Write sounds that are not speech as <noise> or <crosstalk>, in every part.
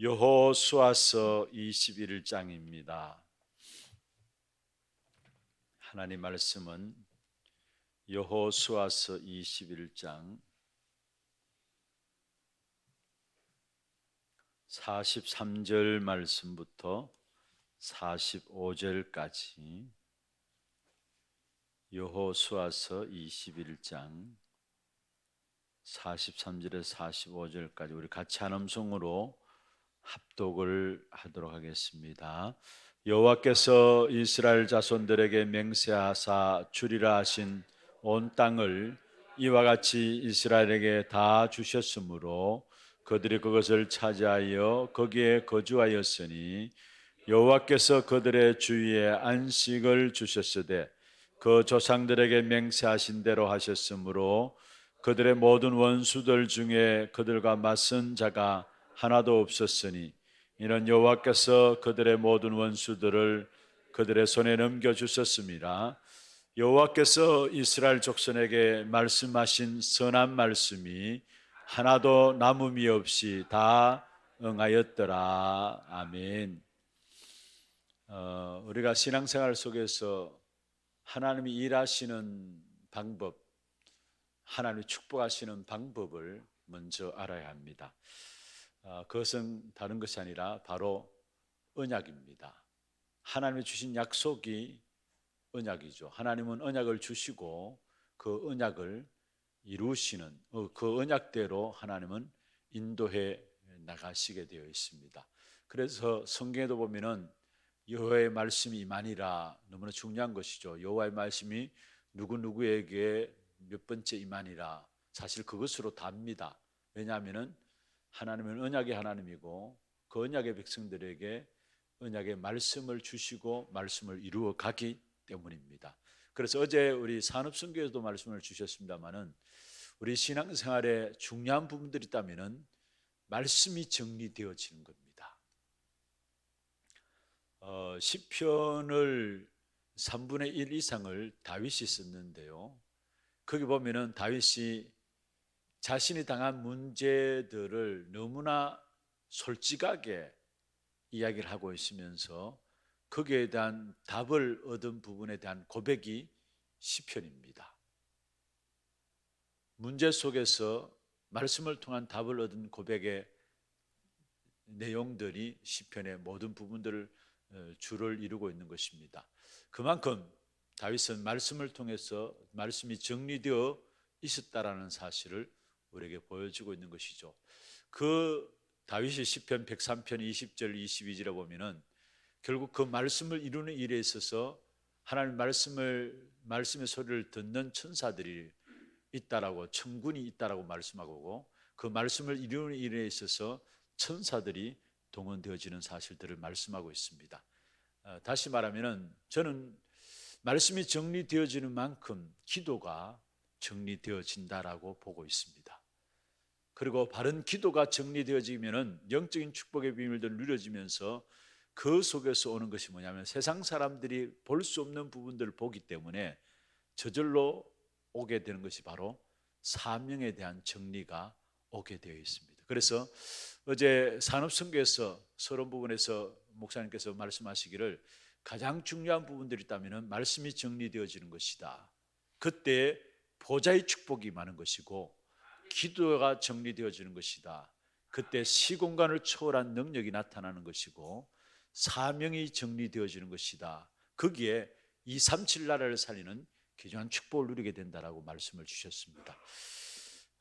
여호수아서 21장입니다. 하나님 말씀은 여호수아서 21장 43절 말씀부터 45절까지 여호수아서 21장 43절에서 45절까지 우리 같이 한 음성으로 합독을 하도록 하겠습니다. 여호와께서 이스라엘 자손들에게 맹세하사 주리라 하신 온 땅을 이와 같이 이스라엘에게 다 주셨으므로 그들이 그것을 차지하여 거기에 거주하였으니 여호와께서 그들의 주위에 안식을 주셨으되 그 조상들에게 맹세하신 대로 하셨으므로 그들의 모든 원수들 중에 그들과 맞선 자가 하나도 없었으니 이는 여호와께서 그들의 모든 원수들을 그들의 손에 넘겨 주셨습니다. 여호와께서 이스라엘 족속에게 말씀하신 선한 말씀이 하나도 남음이 없이 다 응하였더라. 아멘. 어, 우리가 신앙생활 속에서 하나님이 일하시는 방법, 하나님이 축복하시는 방법을 먼저 알아야 합니다. 어, 그것은 다른 것이 아니라 바로 언약입니다. 하나님이 주신 약속이 언약이죠. 하나님은 언약을 주시고 그 언약을 이루시는 어, 그 언약대로 하나님은 인도해 나가시게 되어 있습니다. 그래서 성경에도 보면은 여호와의 말씀이 임하니라 너무나 중요한 것이죠. 여호와의 말씀이 누구 누구에게 몇 번째 임하니라 사실 그것으로 답니다. 왜냐하면은 하나님은 언약의 하나님이고 그 언약의 백성들에게 언약의 말씀을 주시고 말씀을 이루어 가기 때문입니다. 그래서 어제 우리 산업선교에도 말씀을 주셨습니다만은 우리 신앙생활에 중요한 부분들이 있다면은 말씀이 정리되어지는 겁니다. 어, 시편을 3분의 1 이상을 다윗이 썼는데요. 거기 보면은 다윗이 자신이 당한 문제들을 너무나 솔직하게 이야기를 하고 있으면서 거기에 대한 답을 얻은 부분에 대한 고백이 시편입니다. 문제 속에서 말씀을 통한 답을 얻은 고백의 내용들이 시편의 모든 부분들을 어, 주를 이루고 있는 것입니다. 그만큼 다윗은 말씀을 통해서 말씀이 정리되어 있었다라는 사실을 우리에게 보여주고 있는 것이죠. 그 다윗의 시편 103편 20절 22절에 보면은 결국 그 말씀을 이루는 일에 있어서 하나님 말씀을 말씀의 소리를 듣는 천사들이 있다라고 천군이 있다라고 말씀하고 그 말씀을 이루는 일에 있어서 천사들이 동원되어지는 사실들을 말씀하고 있습니다. 어, 다시 말하면은 저는 말씀이 정리되어지는 만큼 기도가 정리되어진다라고 보고 있습니다. 그리고 바른 기도가 정리되어지면은 영적인 축복의 비밀들 누려지면서 그 속에서 오는 것이 뭐냐면 세상 사람들이 볼 수 없는 부분들을 보기 때문에 저절로 오게 되는 것이 바로 사명에 대한 정리가 오게 되어 있습니다. 그래서 어제 산업선교에서 서론 부분에서 목사님께서 말씀하시기를 가장 중요한 부분들이 있다면 말씀이 정리되어지는 것이다. 그때 보좌의 축복이 많은 것이고 기도가 정리되어지는 것이다. 그때 시공간을 초월한 능력이 나타나는 것이고 사명이 정리되어지는 것이다. 거기에 237 나라를 살리는 귀중한 축복을 누리게 된다라고 말씀을 주셨습니다.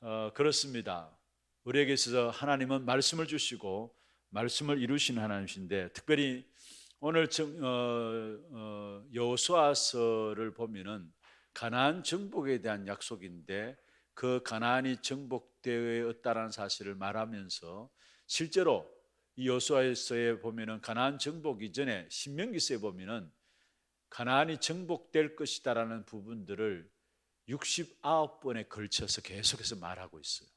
어, 그렇습니다. 우리에게 있어서 하나님은 말씀을 주시고 말씀을 이루시는 하나님이신데 특별히 오늘 어, 어, 여호수아서를 보면은 가나안 정복에 대한 약속인데 그 가나안이 정복되었다라는 사실을 말하면서 실제로 이 여호수아서에 보면은 가나안 정복 이전에 신명기서에 보면은 가나안이 정복될 것이다라는 부분들을 69번에 걸쳐서 계속해서 말하고 있어요.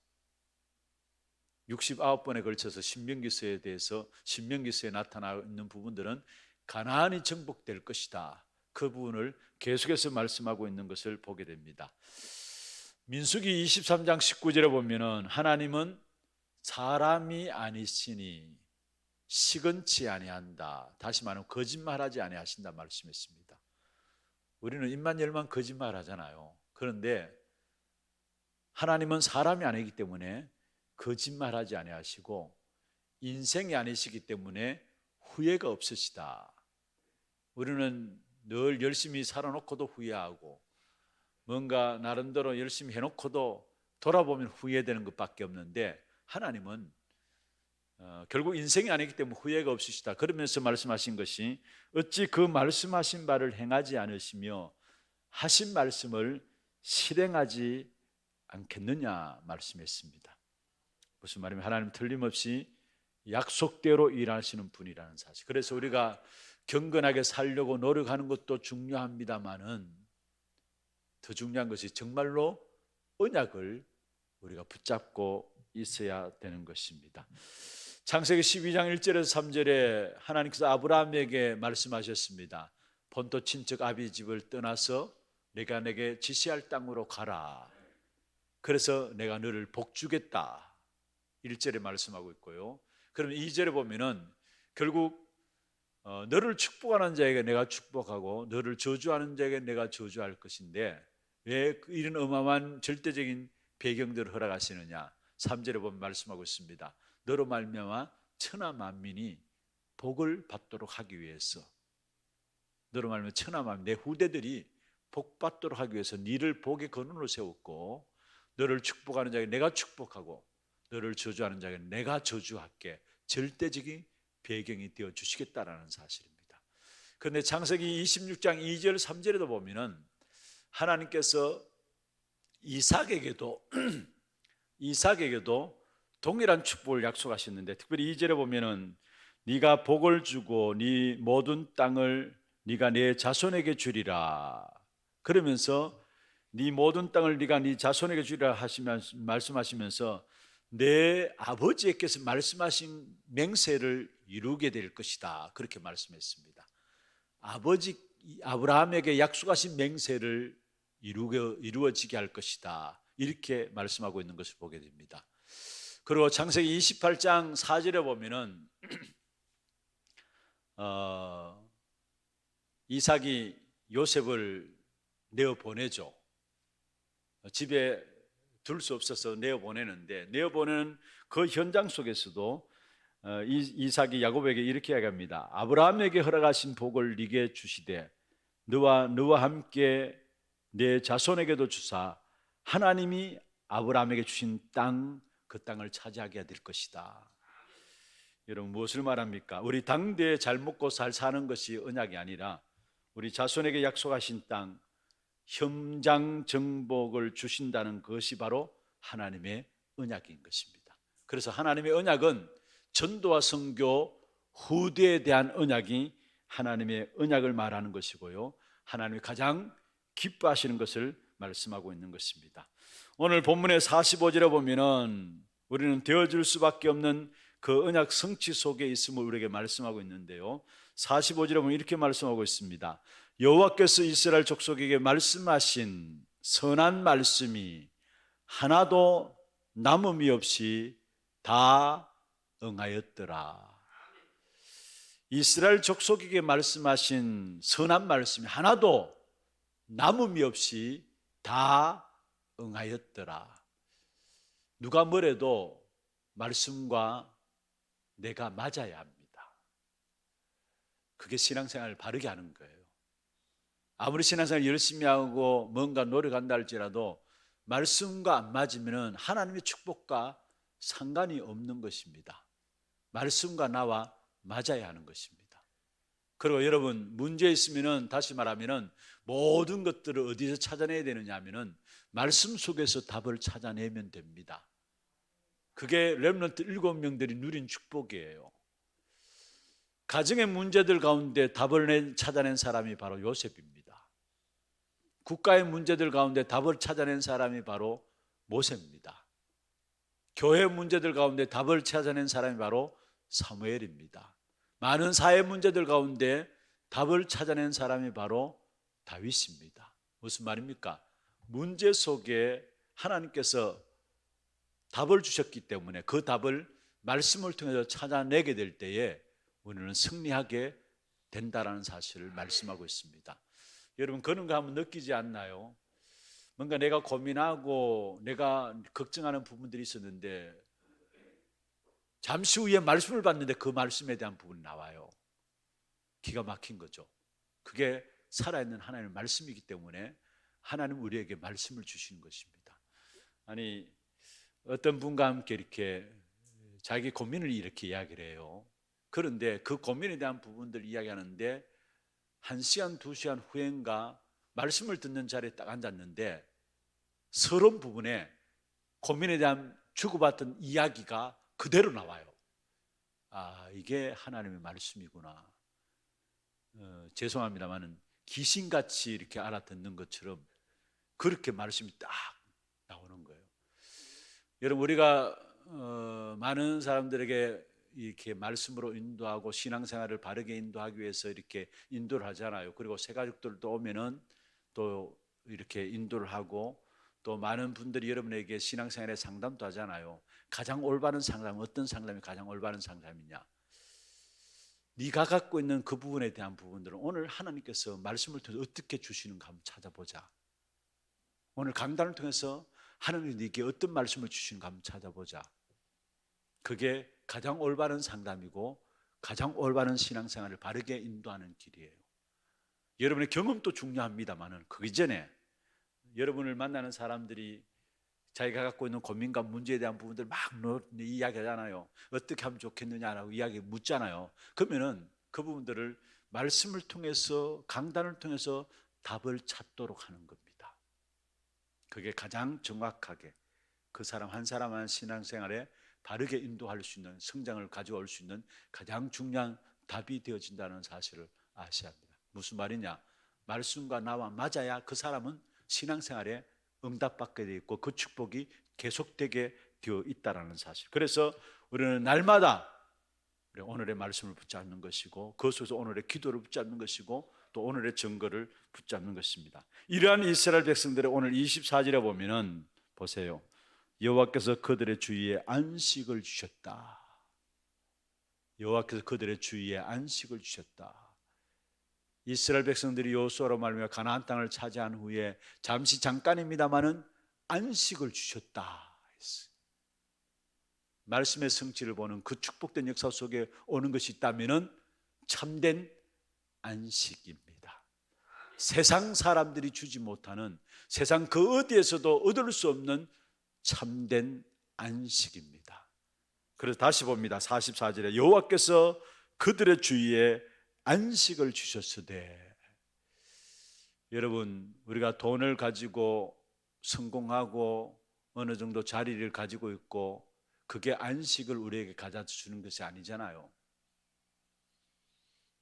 69번에 걸쳐서 신명기서에 대해서 신명기서에 나타나 있는 부분들은 가나안이 정복될 것이다. 그 부분을 계속해서 말씀하고 있는 것을 보게 됩니다. 민수기 23장 19절에 보면은 하나님은 사람이 아니시니 시건치 아니한다. 다시 말하면 거짓말하지 아니하신다 말씀했습니다. 우리는 입만 열만 거짓말하잖아요. 그런데 하나님은 사람이 아니기 때문에 거짓말하지 아니하시고 인생이 아니시기 때문에 후회가 없으시다. 우리는 늘 열심히 살아놓고도 후회하고 뭔가 나름대로 열심히 해놓고도 돌아보면 후회되는 것밖에 없는데 하나님은 어, 결국 인생이 아니기 때문에 후회가 없으시다. 그러면서 말씀하신 것이 어찌 그 말씀하신 바를 행하지 않으시며 하신 말씀을 실행하지 않겠느냐 말씀했습니다. 무슨 말이면 하나님 틀림없이 약속대로 일하시는 분이라는 사실. 그래서 우리가 경건하게 살려고 노력하는 것도 중요합니다만은 더 중요한 것이 정말로 언약을 우리가 붙잡고 있어야 되는 것입니다. 창세기 12장 1절에서 3절에 하나님께서 아브라함에게 말씀하셨습니다. 본토 친척 아비 집을 떠나서 내가 내게 지시할 땅으로 가라. 그래서 내가 너를 복주겠다. 1절에 말씀하고 있고요. 그러면 2절에 보면은 결국 어, 너를 축복하는 자에게 내가 축복하고 너를 저주하는 자에게 내가 저주할 것인데 왜 이런 어마어마한 절대적인 배경들을 허락하시느냐? 3절에 보면 말씀하고 있습니다. 너로 말미암아 천하 만민이 복을 받도록 하기 위해서 너로 말미암아 천하 만민 내 후대들이 복 받도록 하기 위해서 너를 복의 근원으로 세웠고 너를 축복하는 자에게 내가 축복하고 너를 저주하는 자에게 내가 저주할게 절대적인 배경이 되어 주시겠다라는 사실입니다. 그런데 창세기 26장 2절 3절에도 보면은 하나님께서 이삭에게도 <clears throat> 이삭에게도 동일한 축복을 약속하셨는데 특별히 2절에 보면은 네가 복을 주고 네 모든 땅을 네가 내 자손에게 주리라. 그러면서 네 모든 땅을 네가 네 자손에게 주리라 하시면 말씀하시면서 내 아버지께서 말씀하신 맹세를 이루게 될 것이다. 그렇게 말씀했습니다. 아버지 아브라함에게 약속하신 맹세를 이루어, 이루어 지게 할 것이다. 이렇게 말씀하고 있는 것을 보게 됩니다. 그리고 창세기 28장 4절에 보면은 <clears throat> 어, 이삭이 요셉을 내어 보내죠. 집에 둘 수 없어서 내어 보내는데 내어 보내는 그 현장 속에서도 어, 이- 이삭이 야곱에게 이렇게 이야기합니다. 아브라함에게 허락하신 복을 네게 주시되 너와 너와 함께 내 자손에게도 주사 하나님이 아브라함에게 주신 땅 그 땅을 차지하게 될 것이다. 여러분 무엇을 말합니까? 우리 당대에 잘 먹고 잘 사는 것이 언약이 아니라 우리 자손에게 약속하신 땅 현장 정복을 주신다는 것이 바로 하나님의 언약인 것입니다. 그래서 하나님의 언약은 전도와 선교 후대에 대한 언약이 하나님의 언약을 말하는 것이고요. 하나님이 가장 기뻐하시는 것을 말씀하고 있는 것입니다. 오늘 본문의 45절에 보면은 우리는 되어줄 수밖에 없는 그 언약 성취 속에 있음을 우리에게 말씀하고 있는데요. 45절에 보면 이렇게 말씀하고 있습니다. 여호와께서 이스라엘 족속에게 말씀하신 선한 말씀이 하나도 남음이 없이 다 응하였더라. 이스라엘 족속에게 말씀하신 선한 말씀이 하나도 남음이 없이 다 응하였더라. 누가 뭐래도 말씀과 내가 맞아야 합니다. 그게 신앙생활을 바르게 하는 거예요. 아무리 신앙생활 열심히 하고 뭔가 노력한다 할지라도 말씀과 안 맞으면 하나님의 축복과 상관이 없는 것입니다. 말씀과 나와 맞아야 하는 것입니다. 그리고 여러분 문제 있으면은 다시 말하면은 모든 것들을 어디서 찾아내야 되느냐 하면은 말씀 속에서 답을 찾아내면 됩니다. 그게 렘넌트 일곱 명들이 누린 축복이에요. 가정의 문제들 가운데 답을 내- 찾아낸 사람이 바로 요셉입니다. 국가의 문제들 가운데 답을 찾아낸 사람이 바로 모세입니다. 교회 문제들 가운데 답을 찾아낸 사람이 바로 사무엘입니다. 많은 사회 문제들 가운데 답을 찾아낸 사람이 바로 다윗입니다. 무슨 말입니까? 문제 속에 하나님께서 답을 주셨기 때문에 그 답을 말씀을 통해서 찾아내게 될 때에 우리는 승리하게 된다라는 사실을 말씀하고 있습니다. 여러분 그런 거 한번 느끼지 않나요? 뭔가 내가 고민하고 내가 걱정하는 부분들이 있었는데 잠시 후에 말씀을 받는데 그 말씀에 대한 부분이 나와요. 기가 막힌 거죠. 그게 살아있는 하나님의 말씀이기 때문에 하나님 우리에게 말씀을 주시는 것입니다. 아니 어떤 분과 함께 이렇게 자기 고민을 이렇게 이야기를 해요. 그런데 그 고민에 대한 부분들 이야기하는데 한 시간 두 시간 후엔가 말씀을 듣는 자리에 딱 앉았는데 서론 부분에 고민에 대한 주고받던 이야기가 그대로 나와요. 아 이게 하나님의 말씀이구나. 어, 죄송합니다만은 귀신같이 이렇게 알아듣는 것처럼 그렇게 말씀이 딱 나오는 거예요. 여러분 우리가 어, 많은 사람들에게 이렇게 말씀으로 인도하고 신앙생활을 바르게 인도하기 위해서 이렇게 인도를 하잖아요. 그리고 새 가족들도 오면은 또 이렇게 인도를 하고 또 많은 분들이 여러분에게 신앙생활에 상담도 하잖아요. 가장 올바른 상담 어떤 상담이 가장 올바른 상담이냐? 네가 갖고 있는 그 부분에 대한 부분들은 오늘 하나님께서 말씀을 통해서 어떻게 주시는가 한번 찾아보자. 오늘 강단을 통해서 하나님이 네게 어떤 말씀을 주시는가 한번 찾아보자. 그게 가장 올바른 상담이고 가장 올바른 신앙생활을 바르게 인도하는 길이에요. 여러분의 경험도 중요합니다만은 그 이전에 여러분을 만나는 사람들이 자기가 갖고 있는 고민과 문제에 대한 부분들 막 이야기하잖아요. 어떻게 하면 좋겠느냐라고 이야기 묻잖아요. 그러면은 그 부분들을 말씀을 통해서 강단을 통해서 답을 찾도록 하는 겁니다. 그게 가장 정확하게 그 사람 한 사람 한 신앙생활에 바르게 인도할 수 있는 성장을 가져올 수 있는 가장 중요한 답이 되어진다는 사실을 아셔야 합니다. 무슨 말이냐? 말씀과 나와 맞아야 그 사람은 신앙생활에 응답받게 되어 있고 그 축복이 계속되게 되어 있다라는 사실. 그래서 우리는 날마다 오늘의 말씀을 붙잡는 것이고 그 속에서 오늘의 기도를 붙잡는 것이고 또 오늘의 증거를 붙잡는 것입니다. 이러한 이스라엘 백성들의 오늘 24절에 보면은 보세요. 여호와께서 그들의 주위에 안식을 주셨다. 여호와께서 그들의 주위에 안식을 주셨다. 이스라엘 백성들이 여호수아로 말미암아 가나안 땅을 차지한 후에 잠시 잠깐입니다마는 안식을 주셨다. 말씀의 성취를 보는 그 축복된 역사 속에 오는 것이 있다면은 참된 안식입니다. 세상 사람들이 주지 못하는 세상 그 어디에서도 얻을 수 없는 참된 안식입니다. 그래서 다시 봅니다. 44절에 여호와께서 그들의 주위에 안식을 주셨으되 여러분 우리가 돈을 가지고 성공하고 어느 정도 자리를 가지고 있고 그게 안식을 우리에게 가져 주는 것이 아니잖아요.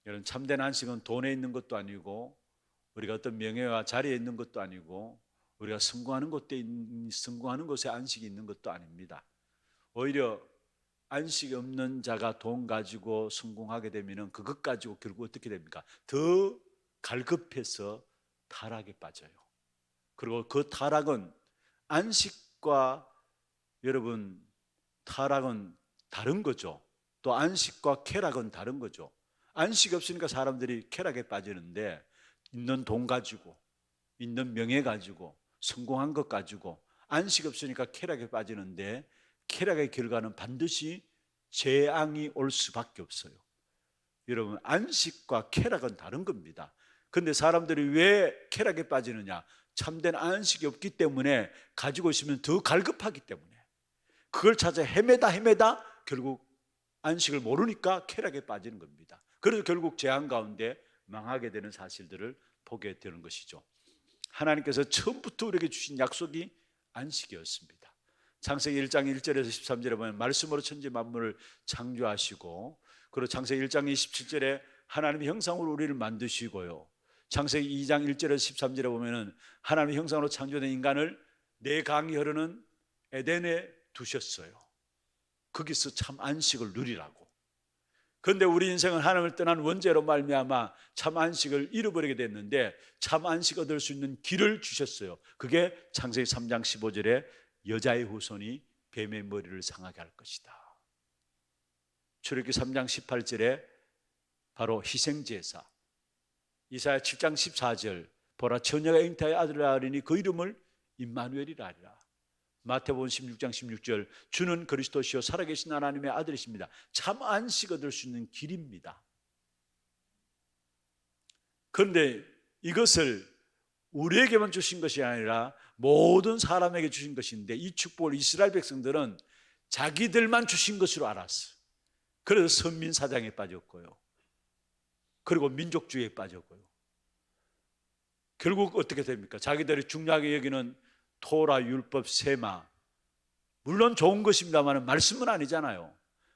여러분 참된 안식은 돈에 있는 것도 아니고 우리가 어떤 명예와 자리에 있는 것도 아니고 우리가 성공하는 곳에 성공하는 곳에 안식이 있는 것도 아닙니다. 오히려 안식이 없는 자가 돈 가지고 성공하게 되면은 그것 가지고 결국 어떻게 됩니까? 더 갈급해서 타락에 빠져요. 그리고 그 타락은 안식과 여러분 타락은 다른 거죠. 또 안식과 쾌락은 다른 거죠. 안식 없으니까 사람들이 쾌락에 빠지는데 있는 돈 가지고 있는 명예 가지고 성공한 것 가지고 안식 없으니까 쾌락에 빠지는데 쾌락의 결과는 반드시 재앙이 올 수밖에 없어요. 여러분 안식과 쾌락은 다른 겁니다. 근데 사람들이 왜 쾌락에 빠지느냐? 참된 안식이 없기 때문에 가지고 있으면 더 갈급하기 때문에 그걸 찾아 헤매다 헤매다 결국 안식을 모르니까 쾌락에 빠지는 겁니다. 그래서 결국 재앙 가운데 망하게 되는 사실들을 보게 되는 것이죠. 하나님께서 처음부터 우리에게 주신 약속이 안식이었습니다. 창세기 1장 1절에서 13절에 보면 말씀으로 천지 만물을 창조하시고 그리고 창세기 1장 27절에 하나님의 형상으로 우리를 만드시고요. 창세기 2장 1절에서 13절에 보면은 하나님의 형상으로 창조된 인간을 내 강이 흐르는 에덴에 두셨어요. 거기서 참 안식을 누리라고. 그런데 우리 인생은 하나님을 떠난 원죄로 말미암아 참 안식을 잃어버리게 됐는데 참 안식 얻을 수 있는 길을 주셨어요. 그게 창세기 3장 15절에 여자의 후손이 뱀의 머리를 상하게 할 것이다. 출애굽기 3장 18절에 바로 희생 제사. 이사야 7장 14절 보라 처녀가 잉타의 아들을 낳으리니 그 이름을 임마누엘이라 하리라. 마태복음 16장 16절 주는 그리스도시요 살아계신 하나님의 아들이십니다. 참 안식 얻을 수 있는 길입니다. 그런데 이것을 우리에게만 주신 것이 아니라 모든 사람에게 주신 것인데 이 축복을 이스라엘 백성들은 자기들만 주신 것으로 알았어. 그래서 선민 사장에 빠졌고요. 그리고 민족주의에 빠졌고요. 결국 어떻게 됩니까? 자기들이 중요하게 여기는 토라 율법 세마 물론 좋은 것입니다만 말씀은 아니잖아요.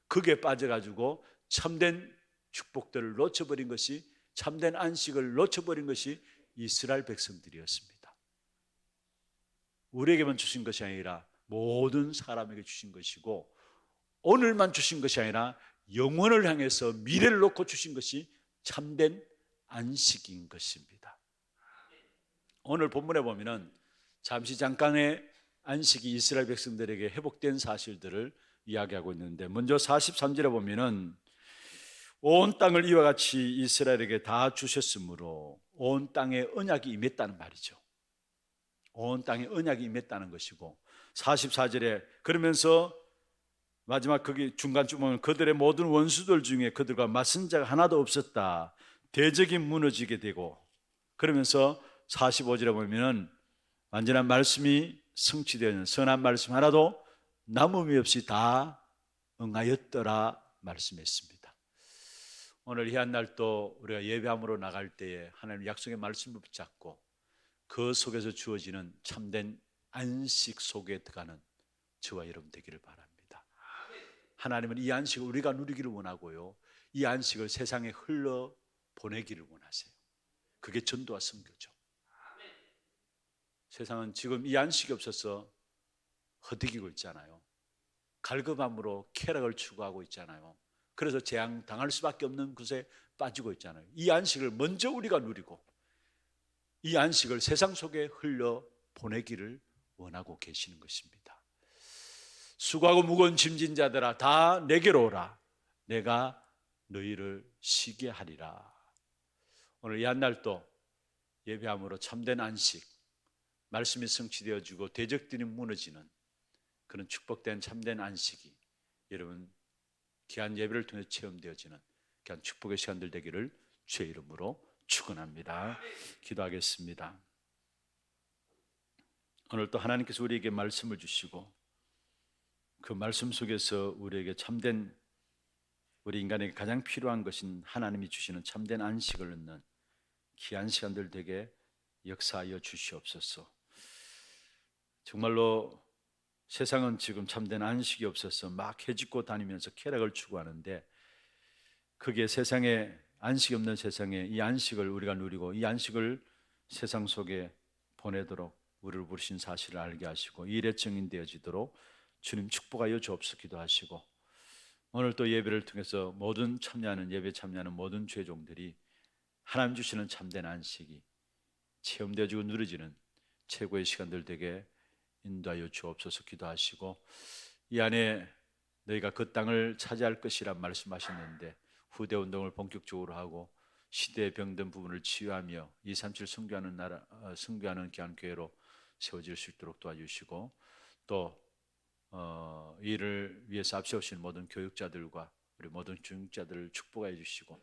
그게 빠져가지고 참된 축복들을 놓쳐버린 것이 참된 안식을 놓쳐버린 것이 이스라엘 백성들이었습니다. 우리에게만 주신 것이 아니라 모든 사람에게 주신 것이고 오늘만 주신 것이 아니라 영원을 향해서 미래를 놓고 주신 것이 참된 안식인 것입니다. 오늘 본문에 보면은 잠시 잠깐의 안식이 이스라엘 백성들에게 회복된 사실들을 이야기하고 있는데 먼저 43절에 보면은 온 땅을 이와 같이 이스라엘에게 다 주셨으므로 온 땅에 언약이 임했다는 말이죠. 온 땅에 언약이 임했다는 것이고 44절에 그러면서 마지막 거기 중간쯤 보면 그들의 모든 원수들 중에 그들과 맞선 자가 하나도 없었다. 대적이 무너지게 되고 그러면서 45절에 보면은 완전한 말씀이 성취되는 선한 말씀 하나도 남음이 없이 다 응하였더라 말씀했습니다. 오늘 이 한 날도 우리가 예배함으로 나갈 때에 하나님 약속의 말씀을 붙잡고 그 속에서 주어지는 참된 안식 속에 들어가는 저와 여러분 되기를 바랍니다. 하나님은 이 안식을 우리가 누리기를 원하고요. 이 안식을 세상에 흘러 보내기를 원하세요. 그게 전도와 선교죠. 세상은 지금 이 안식이 없어서 허덕이고 있잖아요. 갈급함으로 쾌락을 추구하고 있잖아요. 그래서 재앙 당할 수밖에 없는 곳에 빠지고 있잖아요. 이 안식을 먼저 우리가 누리고 이 안식을 세상 속에 흘려 보내기를 원하고 계시는 것입니다. 수고하고 무거운 짐진 자들아 다 내게로 오라. 내가 너희를 쉬게 하리라. 오늘 이 한날도 예배함으로 참된 안식, 말씀이 성취되어지고 대적들이 무너지는 그런 축복된 참된 안식이 여러분 귀한 예배를 통해 체험되어지는 귀한 축복의 시간들 되기를 주의 이름으로 축원합니다. 기도하겠습니다. 오늘 또 하나님께서 우리에게 말씀을 주시고 그 말씀 속에서 우리에게 참된 우리 인간에게 가장 필요한 것인 하나님이 주시는 참된 안식을 얻는 귀한 시간들 되게 역사하여 주시옵소서. 정말로 세상은 지금 참된 안식이 없어서 막 해집고 다니면서 쾌락을 추구하는데 그게 세상에 안식이 없는 세상에 이 안식을 우리가 누리고 이 안식을 세상 속에 보내도록 우리를 부르신 사실을 알게 하시고 이 일의 증인 되어지도록 주님 축복하여 주옵소서 기도 하시고 오늘 또 예배를 통해서 모든 참여하는 예배 참여하는 모든 죄종들이 하나님 주시는 참된 안식이 체험되어지고 누려지는 최고의 시간들 되게 인도하여 주옵소서 기도하시고 이 안에 너희가 그 땅을 차지할 것이란 말씀하셨는데 후대 운동을 본격적으로 하고 시대에 병든 부분을 치유하며 237 선교하는 나라 어, 선교하는 귀한 교회로 세워질 수 있도록 도와주시고 또 어, 이를 위해서 앞세우신 모든 교육자들과 우리 모든 중직자들을 축복해 주시고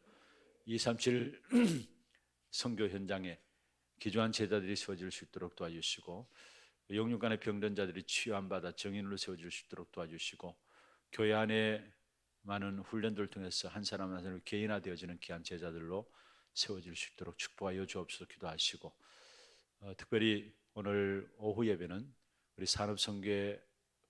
237 <clears throat> 선교 현장에 기조한 제자들이 세워질 수 있도록 도와주시고 영육간의 병든 자들이 치유함 받아 정인으로 세워질 수 있도록 도와주시고 교회 안에 많은 훈련들을 통해서 한 사람 한 사람 개인화되어지는 귀한 제자들로 세워질 수 있도록 축복하여 주옵소서 기도하시고 어, 특별히 오늘 오후 예배는 우리 산업성계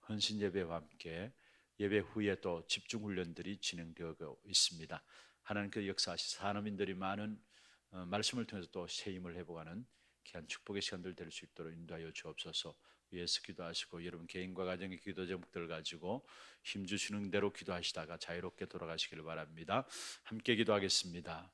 헌신 예배와 함께 예배 후에 또 집중 훈련들이 진행되고 있습니다. 하나님께 역사하시 산업인들이 많은 어, 말씀을 통해서 또 세임을 해보가는 귀한 축복의 시간들 될 수 있도록 인도하여 주옵소서. 위에서 기도하시고 여러분 개인과 가정의 기도 제목들 가지고 힘 주시는 대로 기도하시다가 자유롭게 돌아가시기를 바랍니다. 함께 기도하겠습니다.